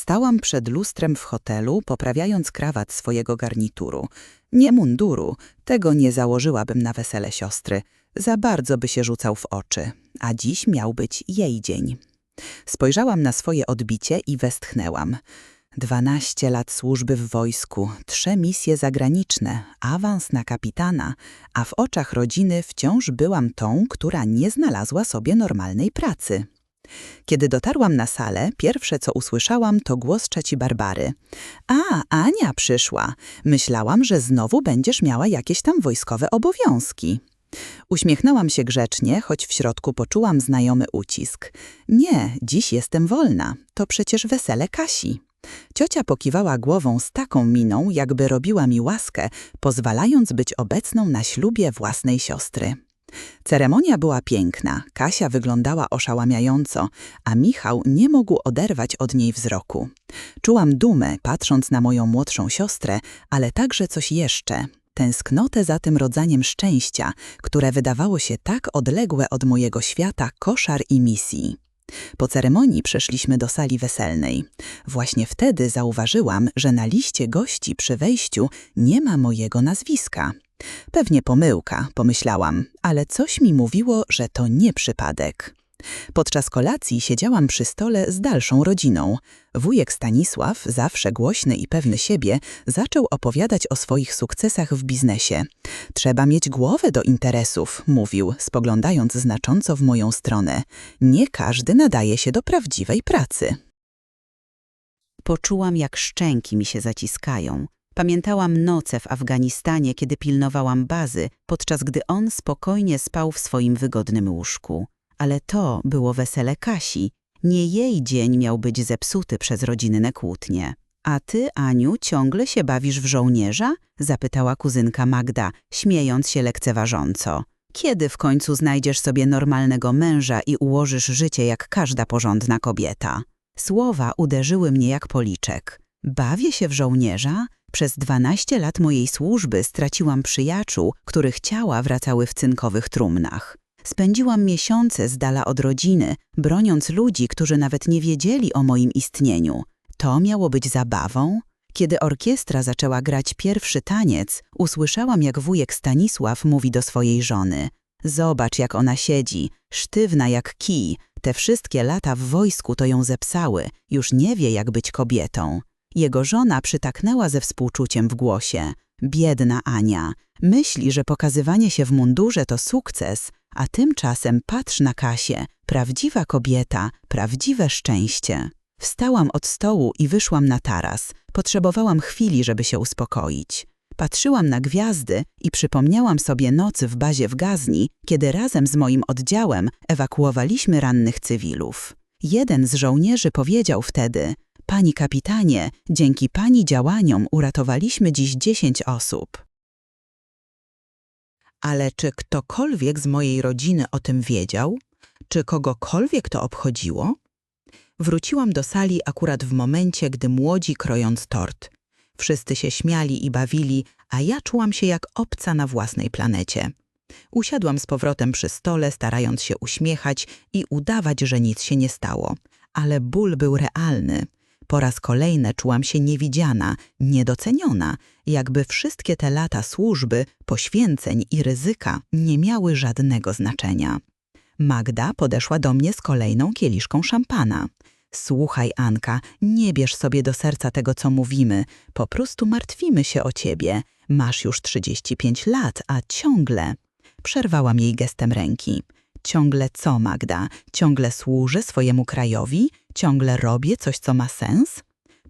Stałam przed lustrem w hotelu, poprawiając krawat swojego garnituru. Nie munduru, tego nie założyłabym na wesele siostry. Za bardzo by się rzucał w oczy. A dziś miał być jej dzień. Spojrzałam na swoje odbicie i westchnęłam. Dwanaście lat służby w wojsku, trzy misje zagraniczne, awans na kapitana, a w oczach rodziny wciąż byłam tą, która nie znalazła sobie normalnej pracy. Kiedy dotarłam na salę, pierwsze co usłyszałam to głos czaci Barbary. A, Ania przyszła. Myślałam, że znowu będziesz miała jakieś tam wojskowe obowiązki. Uśmiechnęłam się grzecznie, choć w środku poczułam znajomy ucisk. Nie, dziś jestem wolna. To przecież wesele Kasi. Ciocia pokiwała głową z taką miną, jakby robiła mi łaskę, pozwalając być obecną na ślubie własnej siostry. Ceremonia była piękna, Kasia wyglądała oszałamiająco, a Michał nie mógł oderwać od niej wzroku. Czułam dumę, patrząc na moją młodszą siostrę, ale także coś jeszcze. Tęsknotę za tym rodzajem szczęścia, które wydawało się tak odległe od mojego świata koszar i misji. Po ceremonii przeszliśmy do sali weselnej. Właśnie wtedy zauważyłam, że na liście gości przy wejściu nie ma mojego nazwiska. Pewnie pomyłka, pomyślałam, ale coś mi mówiło, że to nie przypadek. Podczas kolacji siedziałam przy stole z dalszą rodziną. Wujek Stanisław, zawsze głośny i pewny siebie, zaczął opowiadać o swoich sukcesach w biznesie. Trzeba mieć głowę do interesów, mówił, spoglądając znacząco w moją stronę. Nie każdy nadaje się do prawdziwej pracy. Poczułam, jak szczęki mi się zaciskają. Pamiętałam noce w Afganistanie, kiedy pilnowałam bazy, podczas gdy on spokojnie spał w swoim wygodnym łóżku. Ale to było wesele Kasi. Nie jej dzień miał być zepsuty przez rodzinne kłótnie. A ty, Aniu, ciągle się bawisz w żołnierza? zapytała kuzynka Magda, śmiejąc się lekceważąco. Kiedy w końcu znajdziesz sobie normalnego męża i ułożysz życie jak każda porządna kobieta? Słowa uderzyły mnie jak policzek. Bawię się w żołnierza? Przez 12 lat mojej służby straciłam przyjaciół, których ciała wracały w cynkowych trumnach. Spędziłam miesiące z dala od rodziny, broniąc ludzi, którzy nawet nie wiedzieli o moim istnieniu. To miało być zabawą? Kiedy orkiestra zaczęła grać pierwszy taniec, usłyszałam, jak wujek Stanisław mówi do swojej żony. Zobacz, jak ona siedzi, sztywna jak kij. Te wszystkie lata w wojsku to ją zepsały. Już nie wie, jak być kobietą. Jego żona przytaknęła ze współczuciem w głosie. Biedna Ania. Myśli, że pokazywanie się w mundurze to sukces, a tymczasem patrz na Kasię. Prawdziwa kobieta, prawdziwe szczęście. Wstałam od stołu i wyszłam na taras. Potrzebowałam chwili, żeby się uspokoić. Patrzyłam na gwiazdy i przypomniałam sobie nocy w bazie w Gazni, kiedy razem z moim oddziałem ewakuowaliśmy rannych cywilów. Jeden z żołnierzy powiedział wtedy: Pani kapitanie, dzięki pani działaniom uratowaliśmy dziś dziesięć osób. Ale czy ktokolwiek z mojej rodziny o tym wiedział? Czy kogokolwiek to obchodziło? Wróciłam do sali akurat w momencie, gdy młodzi krojąc tort. Wszyscy się śmiali i bawili, a ja czułam się jak obca na własnej planecie. Usiadłam z powrotem przy stole, starając się uśmiechać i udawać, że nic się nie stało. Ale ból był realny. Po raz kolejny czułam się niewidziana, niedoceniona, jakby wszystkie te lata służby, poświęceń i ryzyka nie miały żadnego znaczenia. Magda podeszła do mnie z kolejną kieliszką szampana. Słuchaj, Anka, nie bierz sobie do serca tego, co mówimy. Po prostu martwimy się o ciebie. Masz już 35 lat, a ciągle... Przerwałam jej gestem ręki. Ciągle co, Magda? Ciągle służę swojemu krajowi? Ciągle robię coś, co ma sens?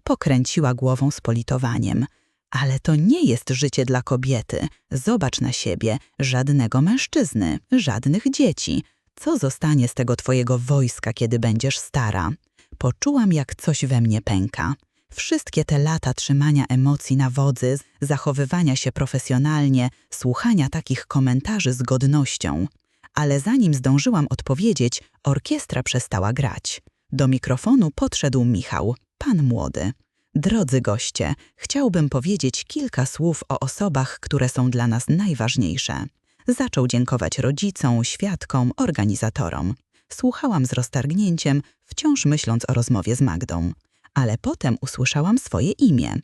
Pokręciła głową z politowaniem. Ale to nie jest życie dla kobiety. Zobacz na siebie. Żadnego mężczyzny, żadnych dzieci. Co zostanie z tego twojego wojska, kiedy będziesz stara? Poczułam, jak coś we mnie pęka. Wszystkie te lata trzymania emocji na wodzy, zachowywania się profesjonalnie, słuchania takich komentarzy z godnością. Ale zanim zdążyłam odpowiedzieć, orkiestra przestała grać. Do mikrofonu podszedł Michał, pan młody. Drodzy goście, chciałbym powiedzieć kilka słów o osobach, które są dla nas najważniejsze. Zaczął dziękować rodzicom, świadkom, organizatorom. Słuchałam z roztargnięciem, wciąż myśląc o rozmowie z Magdą. ale potem usłyszałam swoje imię.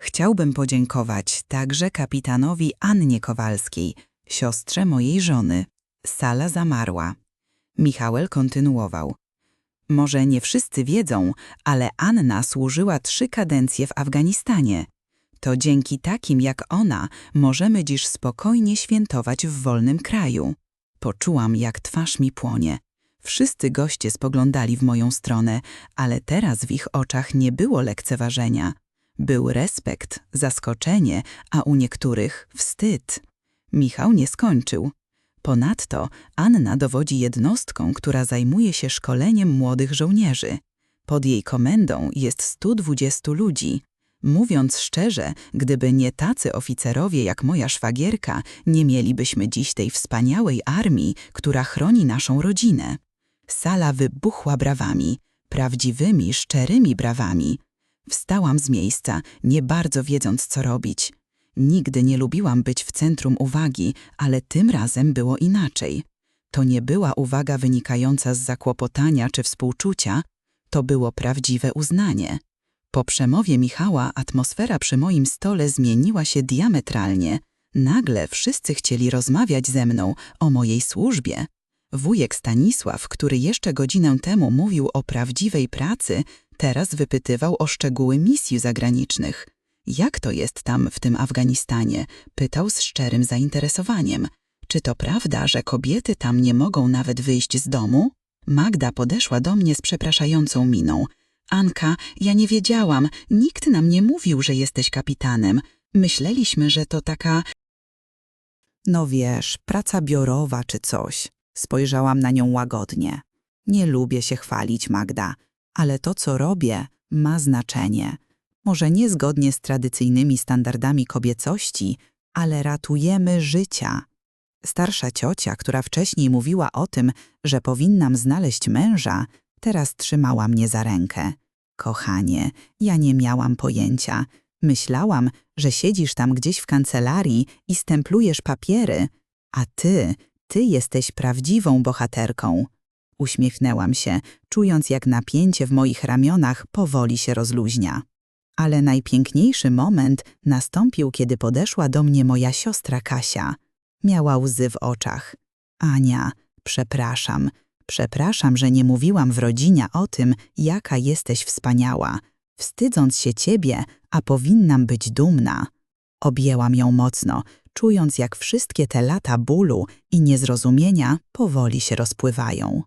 Chciałbym podziękować także kapitanowi Annie Kowalskiej, siostrze mojej żony. Sala zamarła. Michałel kontynuował. Może nie wszyscy wiedzą, ale Anna służyła trzy kadencje w Afganistanie. To dzięki takim jak ona możemy dziś spokojnie świętować w wolnym kraju. Poczułam, jak twarz mi płonie. Wszyscy goście spoglądali w moją stronę, ale teraz w ich oczach nie było lekceważenia. Był respekt, zaskoczenie, a u niektórych wstyd. Michał nie skończył. Ponadto Anna dowodzi jednostką, która zajmuje się szkoleniem młodych żołnierzy. Pod jej komendą jest 120 ludzi. Mówiąc szczerze, gdyby nie tacy oficerowie jak moja szwagierka, nie mielibyśmy dziś tej wspaniałej armii, która chroni naszą rodzinę. Sala wybuchła brawami, prawdziwymi, szczerymi brawami. Wstałam z miejsca, nie bardzo wiedząc, co robić. Nigdy nie lubiłam być w centrum uwagi, ale tym razem było inaczej. To nie była uwaga wynikająca z zakłopotania czy współczucia, to było prawdziwe uznanie. Po przemowie Michała atmosfera przy moim stole zmieniła się diametralnie. Nagle wszyscy chcieli rozmawiać ze mną o mojej służbie. Wujek Stanisław, który jeszcze godzinę temu mówił o prawdziwej pracy, teraz wypytywał o szczegóły misji zagranicznych. Jak to jest tam w tym Afganistanie? Pytał z szczerym zainteresowaniem. Czy to prawda, że kobiety tam nie mogą nawet wyjść z domu? Magda podeszła do mnie z przepraszającą miną. Anka, ja nie wiedziałam, nikt nam nie mówił, że jesteś kapitanem. Myśleliśmy, że to taka... No wiesz, praca biurowa czy coś. Spojrzałam na nią łagodnie. Nie lubię się chwalić, Magda, ale to, co robię, ma znaczenie. Może nie zgodnie z tradycyjnymi standardami kobiecości, ale ratujemy życia. Starsza ciocia, która wcześniej mówiła o tym, że powinnam znaleźć męża, teraz trzymała mnie za rękę. Kochanie, ja nie miałam pojęcia. Myślałam, że siedzisz tam gdzieś w kancelarii i stemplujesz papiery, a ty, ty jesteś prawdziwą bohaterką. Uśmiechnęłam się, czując jak napięcie w moich ramionach powoli się rozluźnia. Ale najpiękniejszy moment nastąpił, kiedy podeszła do mnie moja siostra Kasia. Miała łzy w oczach. Ania, przepraszam, przepraszam, że nie mówiłam w rodzinie o tym, jaka jesteś wspaniała. Wstydząc się ciebie, a powinnam być dumna. Objęłam ją mocno, czując jak wszystkie te lata bólu i niezrozumienia powoli się rozpływają.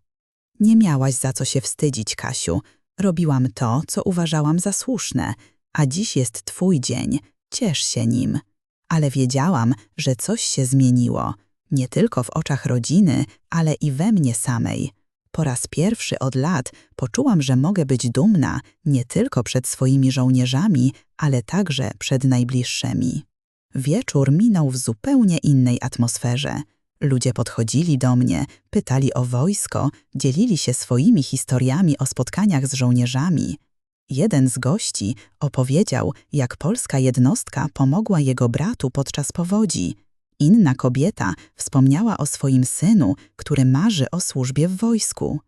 Nie miałaś za co się wstydzić, Kasiu. Robiłam to, co uważałam za słuszne, a dziś jest twój dzień, ciesz się nim. Ale wiedziałam, że coś się zmieniło, nie tylko w oczach rodziny, ale i we mnie samej. Po raz pierwszy od lat poczułam, że mogę być dumna nie tylko przed swoimi żołnierzami, ale także przed najbliższymi. Wieczór minął w zupełnie innej atmosferze. Ludzie podchodzili do mnie, pytali o wojsko, dzielili się swoimi historiami o spotkaniach z żołnierzami. Jeden z gości opowiedział, jak polska jednostka pomogła jego bratu podczas powodzi. Inna kobieta wspomniała o swoim synu, który marzy o służbie w wojsku.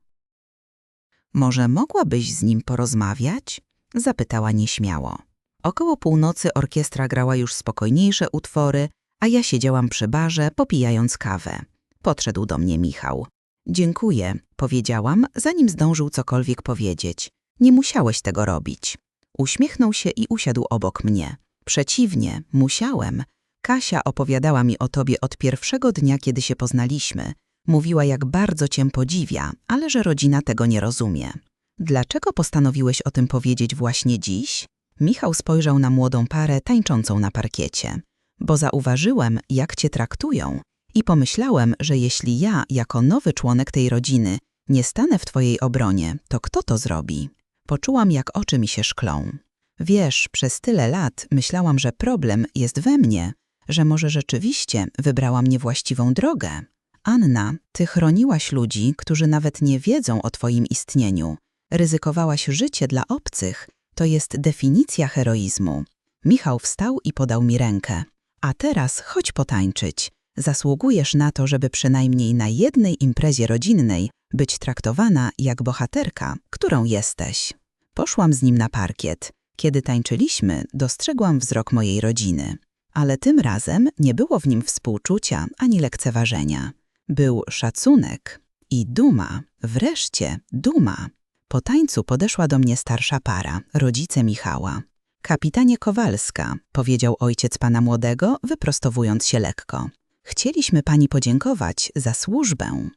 Może mogłabyś z nim porozmawiać? Zapytała nieśmiało. Około północy orkiestra grała już spokojniejsze utwory, a ja siedziałam przy barze, popijając kawę. Podszedł do mnie Michał. Dziękuję, powiedziałam, zanim zdążył cokolwiek powiedzieć. Nie musiałeś tego robić. Uśmiechnął się i usiadł obok mnie. Przeciwnie, musiałem. Kasia opowiadała mi o tobie od pierwszego dnia, kiedy się poznaliśmy. Mówiła, jak bardzo cię podziwia, ale że rodzina tego nie rozumie. Dlaczego postanowiłeś o tym powiedzieć właśnie dziś? Michał spojrzał na młodą parę tańczącą na parkiecie. Bo zauważyłem, jak cię traktują i pomyślałem, że jeśli ja, jako nowy członek tej rodziny, nie stanę w twojej obronie, to kto to zrobi? Poczułam, jak oczy mi się szklą. Wiesz, przez tyle lat myślałam, że problem jest we mnie, że może rzeczywiście wybrałam niewłaściwą drogę. Anna, ty chroniłaś ludzi, którzy nawet nie wiedzą o twoim istnieniu. Ryzykowałaś życie dla obcych. To jest definicja heroizmu. Michał wstał i podał mi rękę. A teraz chodź potańczyć. Zasługujesz na to, żeby przynajmniej na jednej imprezie rodzinnej być traktowana jak bohaterka, którą jesteś. Poszłam z nim na parkiet. Kiedy tańczyliśmy, dostrzegłam wzrok mojej rodziny. Ale tym razem nie było w nim współczucia ani lekceważenia. Był szacunek i duma, wreszcie duma. Po tańcu podeszła do mnie starsza para, rodzice Michała. Kapitanie Kowalska, powiedział ojciec pana młodego, wyprostowując się lekko. Chcieliśmy pani podziękować za służbę.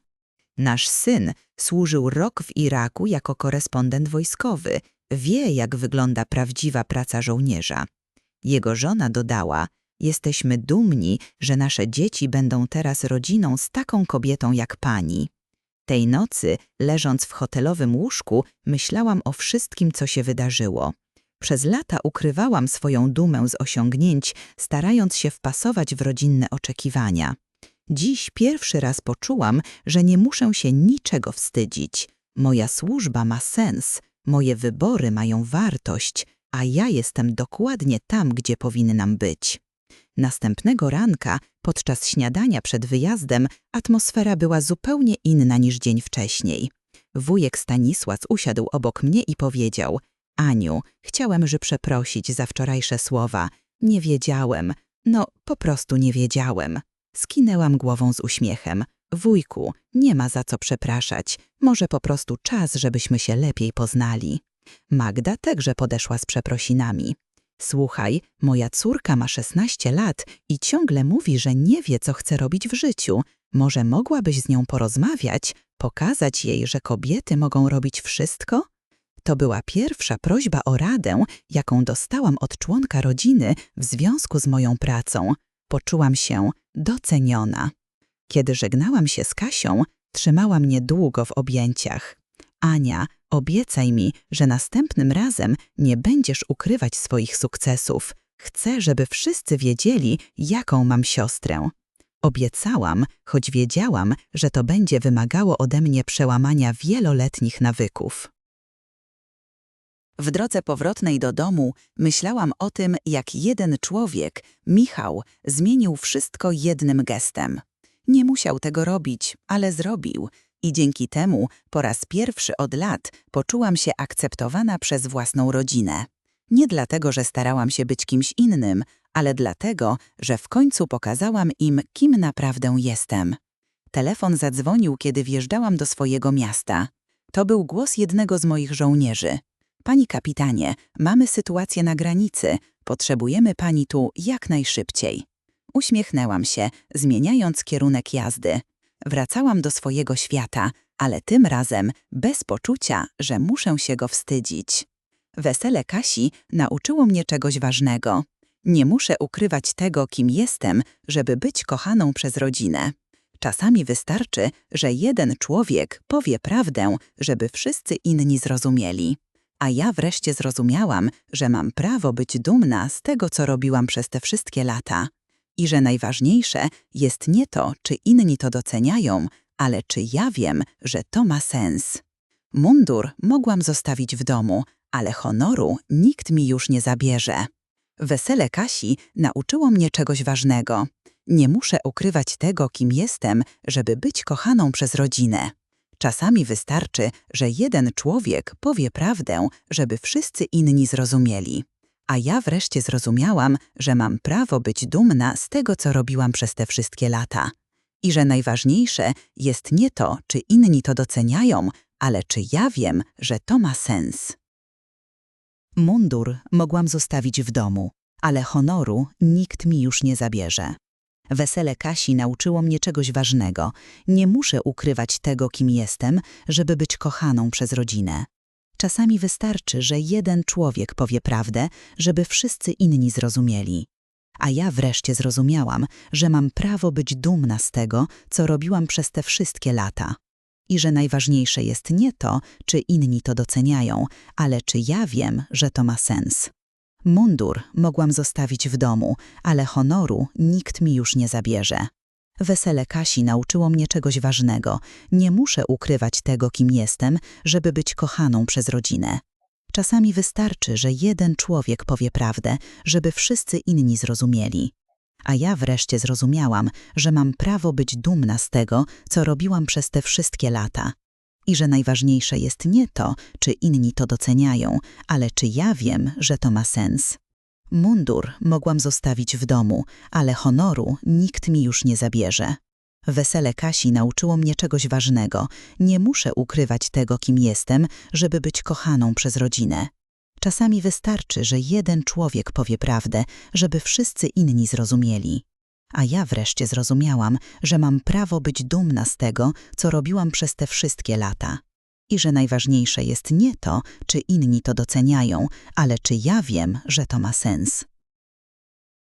Nasz syn służył rok w Iraku jako korespondent wojskowy. Wie, jak wygląda prawdziwa praca żołnierza. Jego żona dodała: Jesteśmy dumni, że nasze dzieci będą teraz rodziną z taką kobietą jak pani. Tej nocy, leżąc w hotelowym łóżku, myślałam o wszystkim, co się wydarzyło. Przez lata ukrywałam swoją dumę z osiągnięć, starając się wpasować w rodzinne oczekiwania. Dziś pierwszy raz poczułam, że nie muszę się niczego wstydzić. Moja służba ma sens, moje wybory mają wartość, a ja jestem dokładnie tam, gdzie powinnam być. Następnego ranka, podczas śniadania przed wyjazdem, atmosfera była zupełnie inna niż dzień wcześniej. Wujek Stanisław usiadł obok mnie i powiedział: Aniu, chciałem, że przeprosić za wczorajsze słowa. Nie wiedziałem. No, po prostu nie wiedziałem. Skinęłam głową z uśmiechem. Wujku, nie ma za co przepraszać. Może po prostu czas, żebyśmy się lepiej poznali. Magda także podeszła z przeprosinami. Słuchaj, moja córka ma 16 lat i ciągle mówi, że nie wie, co chce robić w życiu. Może mogłabyś z nią porozmawiać, pokazać jej, że kobiety mogą robić wszystko? To była pierwsza prośba o radę, jaką dostałam od członka rodziny w związku z moją pracą. Poczułam się doceniona. Kiedy żegnałam się z Kasią, trzymała mnie długo w objęciach. Ania, obiecaj mi, że następnym razem nie będziesz ukrywać swoich sukcesów. Chcę, żeby wszyscy wiedzieli, jaką mam siostrę. Obiecałam, choć wiedziałam, że to będzie wymagało ode mnie przełamania wieloletnich nawyków. W drodze powrotnej do domu myślałam o tym, jak jeden człowiek, Michał, zmienił wszystko jednym gestem. Nie musiał tego robić, ale zrobił. I dzięki temu po raz pierwszy od lat poczułam się akceptowana przez własną rodzinę. Nie dlatego, że starałam się być kimś innym, ale dlatego, że w końcu pokazałam im, kim naprawdę jestem. Telefon zadzwonił, kiedy wjeżdżałam do swojego miasta. To był głos jednego z moich żołnierzy. Pani kapitanie, mamy sytuację na granicy. Potrzebujemy pani tu jak najszybciej. Uśmiechnęłam się, zmieniając kierunek jazdy. Wracałam do swojego świata, ale tym razem bez poczucia, że muszę się go wstydzić. Wesele Kasi nauczyło mnie czegoś ważnego. Nie muszę ukrywać tego, kim jestem, żeby być kochaną przez rodzinę. Czasami wystarczy, że jeden człowiek powie prawdę, żeby wszyscy inni zrozumieli. A ja wreszcie zrozumiałam, że mam prawo być dumna z tego, co robiłam przez te wszystkie lata. I że najważniejsze jest nie to, czy inni to doceniają, ale czy ja wiem, że to ma sens. Mundur mogłam zostawić w domu, ale honoru nikt mi już nie zabierze. Wesele Kasi nauczyło mnie czegoś ważnego. Nie muszę ukrywać tego, kim jestem, żeby być kochaną przez rodzinę. Czasami wystarczy, że jeden człowiek powie prawdę, żeby wszyscy inni zrozumieli. A ja wreszcie zrozumiałam, że mam prawo być dumna z tego, co robiłam przez te wszystkie lata. I że najważniejsze jest nie to, czy inni to doceniają, ale czy ja wiem, że to ma sens. Mundur mogłam zostawić w domu, ale honoru nikt mi już nie zabierze. Wesele Kasi nauczyło mnie czegoś ważnego. Nie muszę ukrywać tego, kim jestem, żeby być kochaną przez rodzinę. Czasami wystarczy, że jeden człowiek powie prawdę, żeby wszyscy inni zrozumieli. A ja wreszcie zrozumiałam, że mam prawo być dumna z tego, co robiłam przez te wszystkie lata. I że najważniejsze jest nie to, czy inni to doceniają, ale czy ja wiem, że to ma sens. Mundur mogłam zostawić w domu, ale honoru nikt mi już nie zabierze. Wesele Kasi nauczyło mnie czegoś ważnego. Nie muszę ukrywać tego, kim jestem, żeby być kochaną przez rodzinę. Czasami wystarczy, że jeden człowiek powie prawdę, żeby wszyscy inni zrozumieli. A ja wreszcie zrozumiałam, że mam prawo być dumna z tego, co robiłam przez te wszystkie lata. I że najważniejsze jest nie to, czy inni to doceniają, ale czy ja wiem, że to ma sens. Mundur mogłam zostawić w domu, ale honoru nikt mi już nie zabierze. Wesele Kasi nauczyło mnie czegoś ważnego. Nie muszę ukrywać tego, kim jestem, żeby być kochaną przez rodzinę. Czasami wystarczy, że jeden człowiek powie prawdę, żeby wszyscy inni zrozumieli. A ja wreszcie zrozumiałam, że mam prawo być dumna z tego, co robiłam przez te wszystkie lata. I że najważniejsze jest nie to, czy inni to doceniają, ale czy ja wiem, że to ma sens.